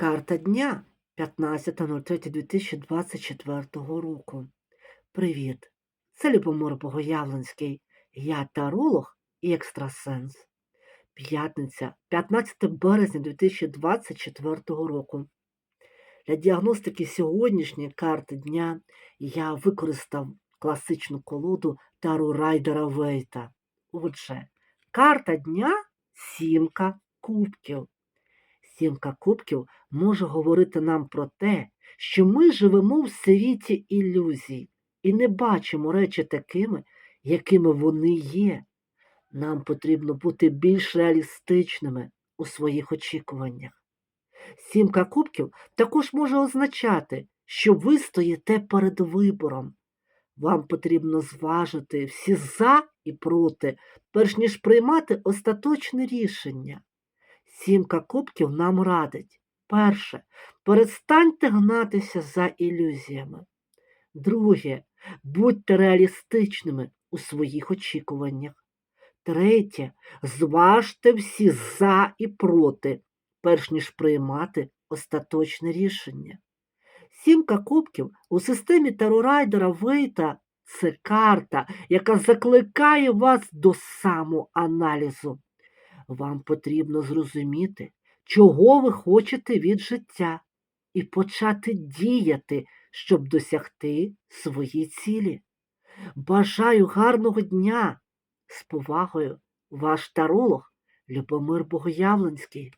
Карта дня 15.03.2024 року. Привіт! Це Любомир Богоявленський. Я таролог і екстрасенс. П'ятниця, 15 березня 2024 року. Для діагностики сьогоднішньої карти дня я використав класичну колоду Тару Райдера Вейта. Отже, карта дня сімка кубків. Сімка кубків може говорити нам про те, що ми живемо в світі ілюзій і не бачимо речі такими, якими вони є. Нам потрібно бути більш реалістичними у своїх очікуваннях. Сімка кубків також може означати, що ви стоїте перед вибором. Вам потрібно зважити всі за і проти, перш ніж приймати остаточне рішення. Сімка кубків нам радить. Перше, перестаньте гнатися за ілюзіями. Друге, будьте реалістичними у своїх очікуваннях. Третє, зважте всі за і проти, перш ніж приймати остаточне рішення. Сімка кубків у системі Тарорайдера Вейта це карта, яка закликає вас до самоаналізу. Вам потрібно зрозуміти, чого ви хочете від життя, і почати діяти, щоб досягти свої цілі. Бажаю гарного дня! З повагою, ваш таролог Любомир Богоявленський.